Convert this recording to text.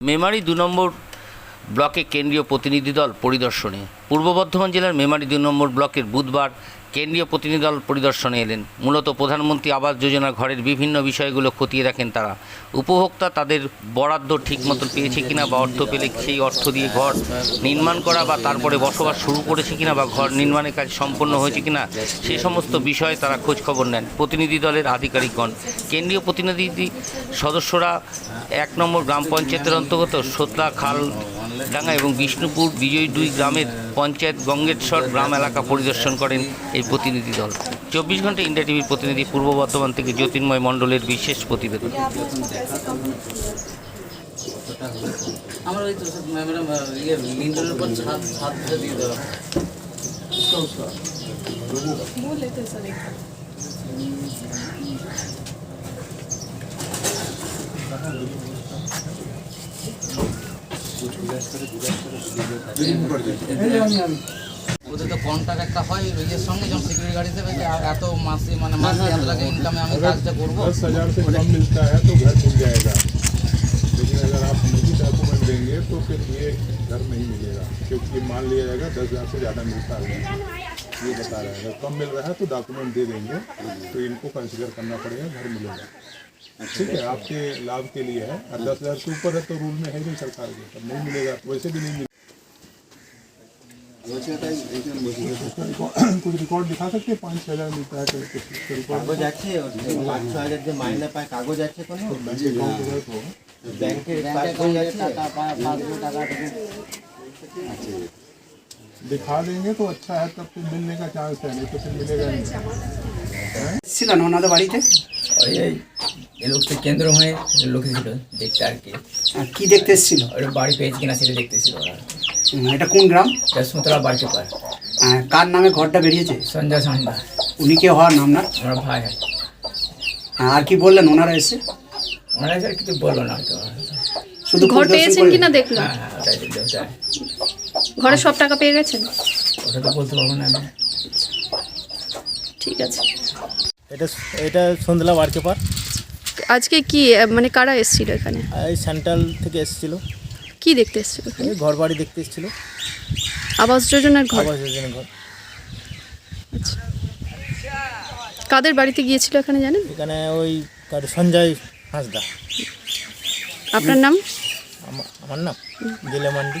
মেমারি দু নম্বর ব্লকে কেন্দ্রীয় প্রতিনিধি দল পরিদর্শনে। পূর্ব বর্ধমান জেলার মেমারি দু নম্বর ব্লকের বুধবার কেন্দ্রীয় প্রতিনিধি দল পরিদর্শনে এলেন। মূলত প্রধানমন্ত্রী আবাস যোজনা ঘরের বিভিন্ন বিষয়গুলো খতিয়ে দেখেন তারা। উপভোক্তা তাদের বরাদ্দ ঠিকমতো পেয়েছে কিনা বা অর্থ পেলে সেই অর্থ দিয়ে ঘর নির্মাণ করা বা তারপরে বসবাস শুরু করেছে কিনা বা ঘর নির্মাণের কাজ সম্পন্ন হয়েছে কিনা সে সমস্ত বিষয়ে তারা খোঁজ খবর নেন। প্রতিনিধি দলের আধিকারিকগণ। কেন্দ্রীয় প্রতিনিধি সদস্যরা এক নম্বর গ্রাম পঞ্চায়েতের অন্তর্গত সোতলা খাল ডাঙ্গা এবং বিষ্ণুপুর বিজয়ী দুই গ্রামের পঞ্চায়েত গঙ্গেশ্বর গ্রাম এলাকা পরিদর্শন করেন এই প্রতিনিধি দল চব্বিশ ঘণ্টা ইন্ডিয়া টিভির প্রতিনিধি পূর্ব বর্ধমান থেকে জ্যোতির্ময় মণ্ডলের বিশেষ প্রতিবেদন Thank you. ওদের তো কন্ট্রাক্ট একটা হয় ইয়ের সঙ্গে যখন সিকিউরিটি গাড়ি দেবে যে আ- এত মাসে মানে মাসে এত টাকা ইনকামে আমি কাজটা করবো दस हजार से कम मिलता है तो घर मिल जाएगा लेकिन अगर आप निजी डॉक्यूमेंट देंगे तो फिर ये घर नहीं मिलेगा क्योंकि ये मान लिया जाएगा दस हजार से ज़्यादा मिलता है ये बता रहे हैं अगर कम मिल रहा है तो डॉक्यूमेंट दे देंगे तो इनको कंसिडर करना पड़ेगा घर मिलेगा ठीक है आपके लाभ के लिए है और दस हजार से ऊपर है तो रूल में है नहीं सरकार के तब नहीं मिलेगा तो वैसे भी नहीं मिलेगा कुछ रिकॉर्ड दिखा सकते हैं पाँच छः हजार मिलता है तो कुछ रिकॉर्ड কাগজ আছে ওর যে পাঁচ ছ হাজার যে মাইনে পায় কাগজ আছে কোনো बैंक अकाउंट वगैरह तो होगा ব্যাংকের ব্যাংকে পাসবই করে আছে টাকা পা- পাঁচশো টাকা থেকে दिखा देंगे तो अच्छा है तब तो मिलने का चांस है नहीं तो फिर मिलेगा नहीं ছিলেন ওনাদের বাড়িতে ওই এই লোকটা কেন্দ্র হয়ে লোক ছিল দেখতে আর কি আর কি দেখতে এসেছিল ওর বাড়ি পেয়েছে কিনা সেটা দেখতেছিল ওরা হুম, এটা কোন গ্রাম সুতরা বাড়িতে পার আহ, কার নামে ঘরটা বেরিয়েছে সঞ্জয় সন্ধ্যা উনি কে হওয়ার নাম না আমার ভাই হয় আর কি বললেন ওনারা এসে ওনারা স্যার কিছু বললো না আর কি ওরা। শুধু ঘর পরিদর্শন পেয়েছেন করলেন? কিনা দেখলাম হ্যাঁ হ্যাঁ ওটাই দিল ওটাই ঘরে সব টাকা পেয়ে গেছেন? ওটা তো বলতে পারব না আমি। ঠিক আছে। এটা এটা সন্ধ্যা ওয়ার্কেপার আজকে কি মানে কারা এসেছিল এখানে? এই সেন্ট্রাল থেকে এসেছিল। কি দেখতে এসেছিল এখানে? এই ঘর বাড়ি দেখতে এসেছিল। আবাস যোজনার ঘর? আবাস যোজনা ঘর। আচ্ছা। কাদের বাড়িতে গিয়েছিল এখানে জানেন? এখানে ওই কার সঞ্জয় হাঁসদা। আপনার নাম? আমার নাম? গেলে মান্ডি